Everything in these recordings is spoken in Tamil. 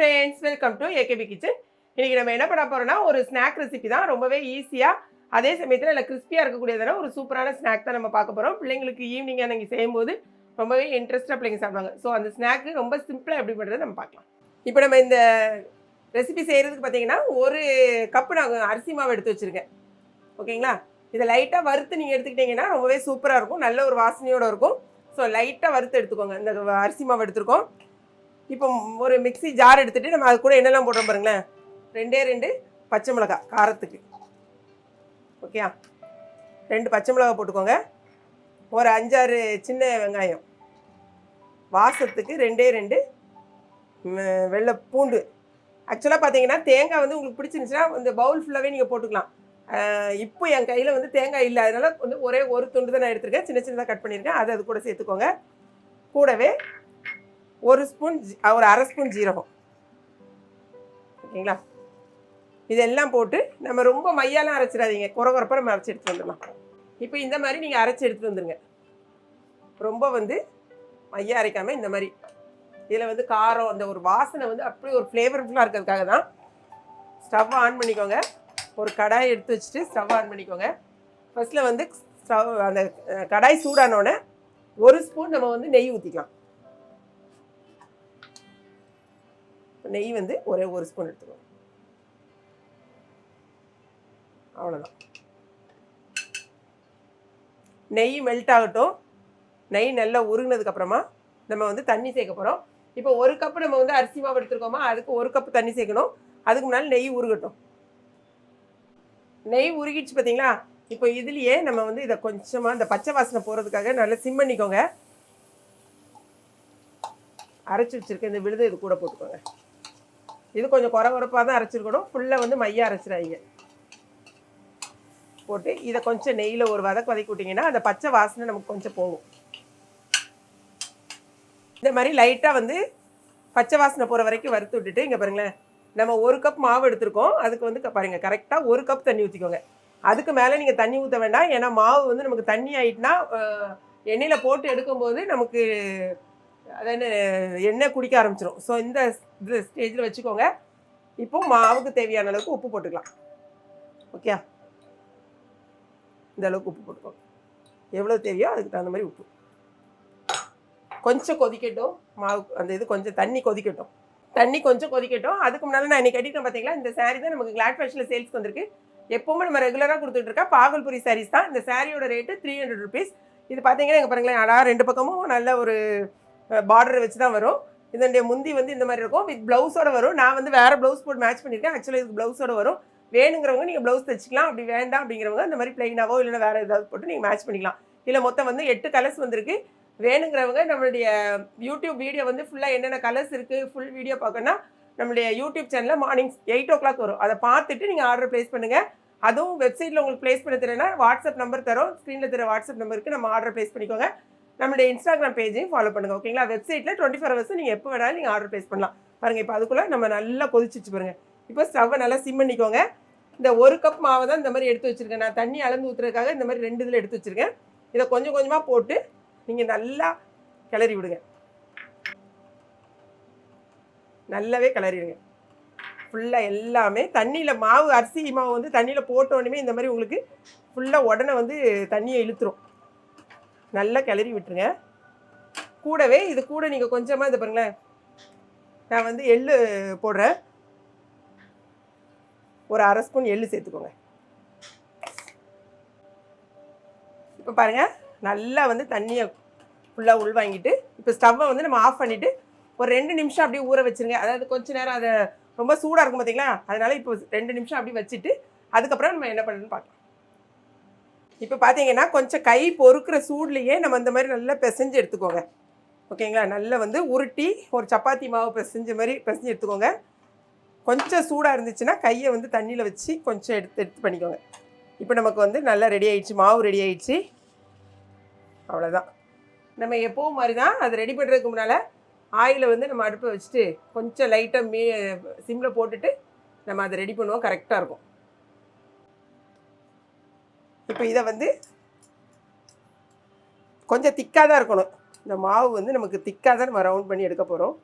Friends welcome to AKP kitchen இன்னைக்கு நம்ம என்ன பண்ண போகிறோம்னா ஒரு ஸ்நாக் ரெசிபி தான். ரொம்பவே ஈஸியாக அதே சமயத்தில் இல்லை கிறிஸ்பியாக இருக்கக்கூடியதான ஒரு சூப்பரான ஸ்நாக் தான் நம்ம பார்க்க போகிறோம் பிள்ளைங்களுக்கு ஈவினிங்காக நீங்கள் செய்யும்போது ரொம்பவே இன்ட்ரெஸ்ட்டாக பிள்ளைங்க சாப்பிடுவாங்க. ஸோ அந்த ஸ்நாக்கு ரொம்ப சிம்பிளாக எப்படி பண்ணுறது நம்ம பார்க்கலாம். இப்போ நம்ம இந்த ரெசிபி செய்கிறதுக்கு பார்த்தீங்கன்னா ஒரு கப்பு நான் அரிசி மாவு எடுத்து வச்சுருக்கேன். ஓகேங்களா? இதை லைட்டாக வறுத்து நீங்கள் எடுத்துக்கிட்டிங்கன்னா ரொம்பவே சூப்பராக இருக்கும். நல்ல ஒரு வாசனையோடு இருக்கும். ஸோ லைட்டாக வறுத்து எடுத்துக்கோங்க. இந்த அரிசி மாவு எடுத்துருக்கோம். இப்போ ஒரு மிக்ஸி ஜார் எடுத்துகிட்டு நம்ம அது கூட என்னெல்லாம் போடுறோம் பாருங்களேன். ரெண்டே ரெண்டு பச்சை மிளகாய் காரத்துக்கு. ஓகேயா ரெண்டு பச்சை மிளகாய் போட்டுக்கோங்க. ஒரு அஞ்சாறு சின்ன வெங்காயம். வாசத்துக்கு ரெண்டே ரெண்டு வெள்ளை பூண்டு. ஆக்சுவலாக பார்த்தீங்கன்னா தேங்காய் வந்து உங்களுக்கு பிடிச்சிருந்துச்சுன்னா இந்த பவுல் ஃபுல்லாகவே நீங்கள் போட்டுக்கலாம். இப்போ என் கையில் வந்து தேங்காய் இல்லை. அதனால் வந்து ஒரே ஒரு துண்டு தான் நான் எடுத்திருக்கேன். சின்ன சின்னதாக கட் பண்ணியிருக்கேன். அதை அது கூட சேர்த்துக்கோங்க. கூடவே ஒரு ஸ்பூன் ஒரு அரை ஸ்பூன் ஜீரகம். ஓகேங்களா? இதெல்லாம் போட்டு நம்ம ரொம்ப மையாலாம் அரைச்சிடாதீங்க. குறை குறைப்பாக நம்ம அரைச்சி எடுத்துகிட்டு வந்துடலாம். இப்போ இந்த மாதிரி நீங்கள் அரைச்சி எடுத்துகிட்டு வந்துடுங்க ரொம்ப வந்து மையா அரைக்காமல் இந்த மாதிரி. இதில் வந்து காரம் அந்த ஒரு வாசனை வந்து அப்படியே ஒரு ஃப்ளேவர்ஃபுல்லாக இருக்கிறதுக்காக தான் ஸ்டவ் ஆன் பண்ணிக்கோங்க. ஒரு கடாய் எடுத்து வச்சுட்டு ஸ்டவ் ஆன் பண்ணிக்கோங்க. ஃபர்ஸ்ட்டில் வந்து ஸ்டவ் அந்த கடாய் சூடானோடனே ஒரு ஸ்பூன் நம்ம வந்து நெய் ஊற்றிக்கலாம் நெய் வந்து ஒரே ஒரு ஸ்பூன் எடுத்துக்கோங்க. அவ்வளோதான் நெய் மெல்ட் ஆகட்டும். நெய் நல்லா உருகினதுக்கப்புறமா நம்ம வந்து தண்ணி சேர்க்க போகிறோம் இப்போ ஒரு கப்பு நம்ம வந்து அரிசி மாவு எடுத்துருக்கோமா? அதுக்கு ஒரு கப்பு தண்ணி சேர்க்கணும். அதுக்கு முன்னால் நெய் உருகட்டும். நெய் உருகிடுச்சு பார்த்தீங்களா இப்போ இதுலேயே நம்ம வந்து இதை கொஞ்சமாக இந்த பச்சை வாசனை போகிறதுக்காக நல்லா சிம் பண்ணிக்கோங்க. அரைச்சி வச்சிருக்க இந்த விழுது இது கூட போட்டுக்கோங்க. இது கொஞ்சம் குறை குறைப்பாக தான் அரைச்சிருக்கணும். ஃபுல்லாக வந்து மையாக அரைச்சிடாதீங்க. போட்டு இதை கொஞ்சம் நெய்யில் ஒரு வதக்கு வதக்கி விட்டிங்கன்னா அந்த பச்சை வாசனை நமக்கு கொஞ்சம் போகும். இந்த மாதிரி லைட்டாக வந்து பச்சை வாசனை போகிற வரைக்கும் வறுத்து விட்டுட்டு இங்கே பாருங்களேன் நம்ம ஒரு கப் மாவு எடுத்திருக்கோம். அதுக்கு வந்து பாருங்கள் கரெக்டாக ஒரு கப் தண்ணி ஊற்றிக்கோங்க அதுக்கு மேலே நீங்கள் தண்ணி ஊற்ற வேண்டாம். ஏன்னா மாவு வந்து நமக்கு தண்ணி ஆயிட்டுனா எண்ணெயில் போட்டு எடுக்கும்போது நமக்கு அது என்ன எண்ணெய் குடிக்க ஆரம்பிச்சிடும் ஸோ இந்த இது ஸ்டேஜில் வச்சுக்கோங்க. இப்போ மாவுக்கு தேவையான அளவுக்கு உப்பு போட்டுக்கலாம். ஓகே இந்த அளவுக்கு உப்பு போட்டுக்கோங்க. எவ்வளோ தேவையோ அதுக்கு தகுந்த மாதிரி உப்பு. கொஞ்சம் கொதிக்கட்டும். மாவு அந்த இது கொஞ்சம் தண்ணி கொதிக்கட்டும். தண்ணி கொஞ்சம் கொதிக்கட்டும். அதுக்கு முன்னால் நான் இன்றைக்கி கட்டிட்டேன் பார்த்தீங்களா இந்த saree தான் நமக்கு கிளாட் ஃபேஷனில் சேல்ஸ்க்கு வந்திருக்கு. எப்பவுமே நம்ம ரெகுலராக கொடுத்துட்டு இருக்கா பாகல்புரி சாரீஸ் தான். இந்த சாரியோட ரேட்டு த்ரீ ஹண்ட்ரட் ருபீஸ் இது பார்த்தீங்கன்னா எங்கள் பாருங்களேன் அடா ரெண்டு பக்கமும் நல்ல ஒரு பார்டர் வச்சு தான் வரும். இதனுடைய முந்தி வந்து இந்த மாதிரி இருக்கும். வித் ப்ளவுஸோட வரும். நான் வந்து வேறு ப்ளவுஸ் போட்டு மேட்ச் பண்ணியிருக்கேன் ஆக்சுவலாக இதுக்கு ப்ளவுஸோட வரும். வேணுங்கிறவங்க நீங்கள் ப்ளவுஸ் தைச்சிக்கலாம். அப்படி வேண்டாம் அப்படிங்கிறவங்க இந்த மாதிரி பிளைனாவோ இல்லைன்னா வேறு ஏதாவது போட்டு நீங்கள் மேட்ச் பண்ணிக்கலாம். இல்லை மொத்தம் வந்து எட்டு கலர்ஸ் வந்திருக்கு. வேணுங்கிறவங்க நம்மளுடைய யூடியூப் வீடியோ வந்து ஃபுல்லாக என்னென்ன கலர்ஸ் இருக்குது ஃபுல் வீடியோ பார்க்கணும்னா நம்மளுடைய யூடியூப் சேனலில் மார்னிங் எயிட் ஓ கிளாக் வரும். அதை பார்த்துட்டு நீங்கள் ஆர்டர் ப்ளேஸ் பண்ணுங்கள் அதுவும் வெப்சைட்டில் உங்களுக்கு ப்ளேஸ் பண்ண தெரியலனா வாட்ஸ்அப் நம்பர் தரோம். ஸ்க்ரீனில் தர வாட்ஸ்அப் நம்பருக்கு நம்ம ஆர்டர் ப்ளேஸ் பண்ணிக்கோங்க. நம்மளுடைய இன்ஸ்டாகிராம் பேஜையும் ஃபாலோ பண்ணுங்கள் ஓகேங்களா வெப்சைட்டில் டுவெண்ட்டி ஃபோர் ஹவர்ஸ் நீங்கள் எப்போ வேணாலும் நீங்கள் ஆர்டர் ப்ளேஸ் பண்ணலாம். பாருங்கள் இப்போ அதுக்குள்ளே நம்ம நல்லா கொதிச்சிச்சு பாருங்கள் இப்போ ஸ்டவ்வை நல்லா சிம் பண்ணிக்கோங்க. இந்த ஒரு கப் மாவை தான் இந்த மாதிரி எடுத்து வச்சுருக்கேன். நான் தண்ணி அளந்து ஊற்றுறதுக்காக இந்த மாதிரி ரெண்டு இதில் எடுத்து வச்சுருக்கேன். இதை கொஞ்சம் கொஞ்சமாக போட்டு நீங்கள் நல்லா கிளறி விடுங்க. நல்லாவே கிளறிடுங்க. ஃபுல்லாக எல்லாமே தண்ணியில் மாவு அரிசி மாவு வந்து தண்ணியில் போட்ட உடனே இந்த மாதிரி உங்களுக்கு ஃபுல்லாக உடனே வந்து தண்ணியை இழுத்துரும். நல்லா கிளறி விட்டுருங்க. கூடவே இது கூட நீங்கள் கொஞ்சமாக இது பாருங்களேன். நான் வந்து எள்ளு போடுறேன். ஒரு அரை ஸ்பூன் எள்ளு சேர்த்துக்கோங்க. இப்போ பாருங்கள் நல்லா வந்து தண்ணியை ஃபுல்லாக உள்வாங்கிட்டு இப்போ ஸ்டவ்வை வந்து நம்ம ஆஃப் பண்ணிவிட்டு ஒரு ரெண்டு நிமிஷம் அப்படியே ஊற வச்சுருங்க. அதாவது கொஞ்ச நேரம் அதை ரொம்ப சூடாக இருக்கும் பார்த்தீங்களா அதனால் இப்போ ரெண்டு நிமிஷம் அப்படியே வச்சுட்டு அதுக்கப்புறம் நம்ம என்ன பண்ணணும்னு பார்க்கலாம் இப்போ பார்த்தீங்கன்னா கொஞ்சம் கை பொறுக்கிற சூட்லேயே நம்ம இந்த மாதிரி நல்லா பிசைஞ்சு எடுத்துக்கோங்க. ஓகேங்களா? நல்லா வந்து உருட்டி ஒரு சப்பாத்தி மாவு பிசைஞ்ச மாதிரி பிசைஞ்சு எடுத்துக்கோங்க. கொஞ்சம் சூடாக இருந்துச்சுன்னா கையை வந்து தண்ணியில் வச்சு கொஞ்சம் எடுத்து எடுத்து பண்ணிக்கோங்க. இப்போ நமக்கு வந்து நல்லா ரெடி ஆகிடுச்சு மாவு ரெடி ஆகிடுச்சு அவ்வளோதான் நம்ம எப்போவும் மாதிரி தான் அது ரெடி பண்ணுறதுக்கு முன்னால் ஆயிலை வந்து நம்ம அடுப்பை வச்சுட்டு கொஞ்சம் லைட்டாக மீ சிம்மில் போட்டுட்டு நம்ம அதை ரெடி பண்ணுவோம் கரெக்டாக இருக்கும். இப்போ இதை வந்து கொஞ்சம் திக்காக தான் இருக்கணும். இந்த மாவு வந்து நமக்கு திக்காக தான் நம்ம ரவுண்ட் பண்ணி எடுக்க போகிறோம்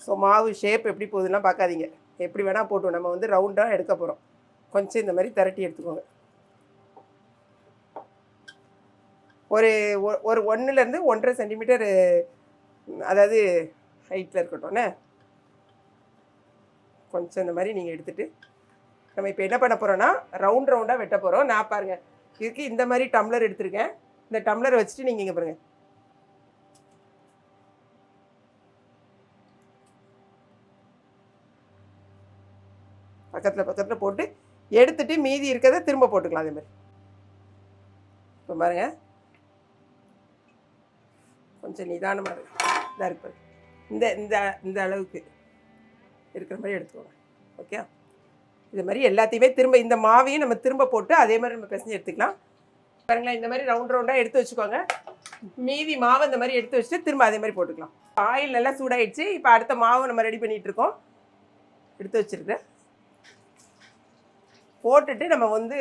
ஸோ மாவு ஷேப் எப்படி போகுதுன்னா பார்க்காதீங்க. எப்படி வேணால் போட்டு நம்ம வந்து ரவுண்டாக எடுக்க போகிறோம் கொஞ்சம் இந்த மாதிரி திரட்டி எடுத்துக்கோங்க. ஒரு ஒ- ஒரு ஒன்றுலேருந்து ஒன்றரை சென்டிமீட்டர் அதாவது ஹைட்டில் இருக்கட்டும்ண்ணே கொஞ்சம் இந்த மாதிரி நீங்கள் எடுத்துகிட்டு நம்ம இப்போ என்ன பண்ண போகிறோன்னா ரவுண்ட் ரவுண்டாக வெட்ட போகிறோம் நான் பாருங்கள் இதுக்கு இந்த மாதிரி டம்ளர் எடுத்திருக்கேன். இந்த டம்ளரை வச்சுட்டு நீங்கள் இங்கே பாருங்கள் பக்கத்தில் பக்கத்தில் போட்டு எடுத்துட்டு மீதி இருக்கிறத திரும்ப போட்டுக்கலாம் அதே மாதிரி. இப்போ பாருங்க. கொஞ்சம் நிதானமாக இருக்கு. இதாக இருக்கு இந்த இந்த இந்த அளவுக்கு இருக்கிற மாதிரி எடுத்துக்கோங்க. ஓகே இது மாதிரி எல்லாத்தையுமே திரும்ப இந்த மாவையும் நம்ம திரும்ப போட்டு அதே மாதிரி நம்ம பிசைஞ்சு எடுத்துக்கலாம். பாருங்களேன் இந்த மாதிரி ரவுண்ட் ரவுண்டாக எடுத்து வச்சுக்கோங்க. மீதி மாவு இந்த மாதிரி எடுத்து வச்சுட்டு திரும்ப அதே மாதிரி போட்டுக்கலாம். ஆயில் நல்லா சூடாயிடுச்சு. இப்போ அடுத்த மாவு நம்ம ரெடி பண்ணிகிட்டு இருக்கோம். எடுத்து வச்சுருக்கேன் போட்டுட்டு நம்ம வந்து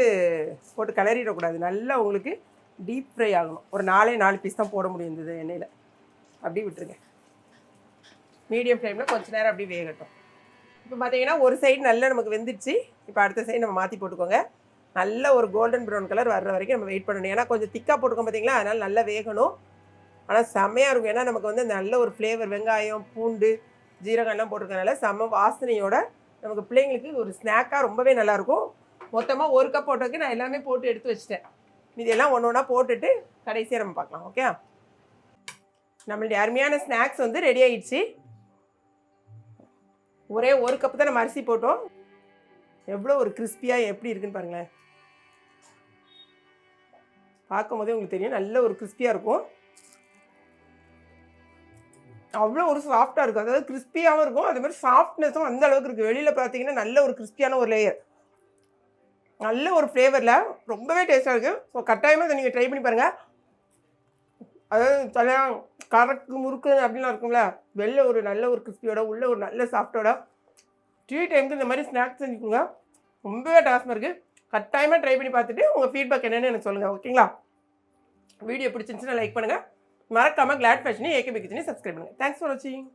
போட்டு கிளறிடக்கூடாது. நல்லா உங்களுக்கு டீப் ஃப்ரை ஆகணும். ஒரு நாலே நாலு பீஸ் தான் போட முடியும் இந்த எண்ணெயில். அப்படியே விட்டுருங்க. மீடியம் ஃப்ளேமில் கொஞ்ச நேரம் அப்படியே வேகட்டும். இப்போ பார்த்தீங்கன்னா ஒரு சைடு நல்லா நமக்கு வெந்துடுச்சு. இப்போ அடுத்த சைடு நம்ம மாற்றி போட்டுக்கோங்க. நல்ல ஒரு கோல்டன் ப்ரௌன் கலர் வர்ற வரைக்கும் நம்ம வெயிட் பண்ணணும். ஏன்னா கொஞ்சம் திக்காக போட்டுக்கோம் பார்த்தீங்களா? அதனால் நல்லா வேகணும். ஆனால் செம்மையாக இருக்கும். ஏன்னா நமக்கு வந்து நல்ல ஒரு ஃப்ளேவர் வெங்காயம் பூண்டு ஜீரகம்லாம் போட்டிருக்கனால செம்ம வாசனையோட நமக்கு பிள்ளைங்களுக்கு ஒரு ஸ்நாக்காக ரொம்பவே நல்லாயிருக்கும் மொத்தமாக ஒரு கப் போட்டதுக்கு நான் எல்லாமே போட்டு எடுத்து வச்சிட்டேன். மீதி எல்லாம் ஒன்று ஒன்றா போட்டுட்டு கடைசியாக நம்ம பார்க்கலாம். ஓகே நம்மளுடைய அருமையான ஸ்நாக்ஸ் வந்து ரெடி ஆயிடுச்சு. ஒரே ஒரு கப்பு தான் நம்ம அரிசி போட்டோம். எவ்வளோ ஒரு கிறிஸ்பியாக எப்படி இருக்குன்னு பாருங்களேன். பார்க்கும் போதே உங்களுக்கு தெரியும் நல்ல ஒரு கிறிஸ்பியாக இருக்கும். அவ்வளோ ஒரு சாஃப்டாக இருக்கும். அதாவது கிறிஸ்பியாகவும் இருக்கும் அதே மாதிரி சாஃப்ட்னஸும் அந்த அளவுக்கு இருக்குது வெளியில் பார்த்தீங்கன்னா நல்ல ஒரு கிறிஸ்பியான ஒரு லேயர் நல்ல ஒரு ஃப்ளேவரில் ரொம்பவே டேஸ்ட்டாக இருக்குது ஸோ கட்டாயமாக இதை நீங்கள் ட்ரை பண்ணி பாருங்கள் அதாவது தனியாக கரக்கு முறுக்கு அப்படிலாம் இருக்கும்ல வெளில ஒரு நல்ல ஒரு கிறிஸ்பியோட உள்ள ஒரு நல்ல சாஃப்டோட டீ டைமுக்கு இந்த மாதிரி ஸ்நாக்ஸ் செஞ்சு கொடுங்க. ரொம்பவே டாஸ்மாக இருக்குது கட்டாயமாக ட்ரை பண்ணி பார்த்துட்டு உங்கள் ஃபீட்பேக் என்னென்னு எனக்கு சொல்லுங்கள் ஓகேங்களா வீடியோ பிடிச்சிருந்துச்சுன்னா லைக் பண்ணுங்கள் மறக்காமல் கிளாட் ஃபேஷனையும் ஏகே கிச்சனி சப்ஸ்கிரைப் பண்ணுங்கள் தேங்க்ஸ் ஃபார் வாட்சிங்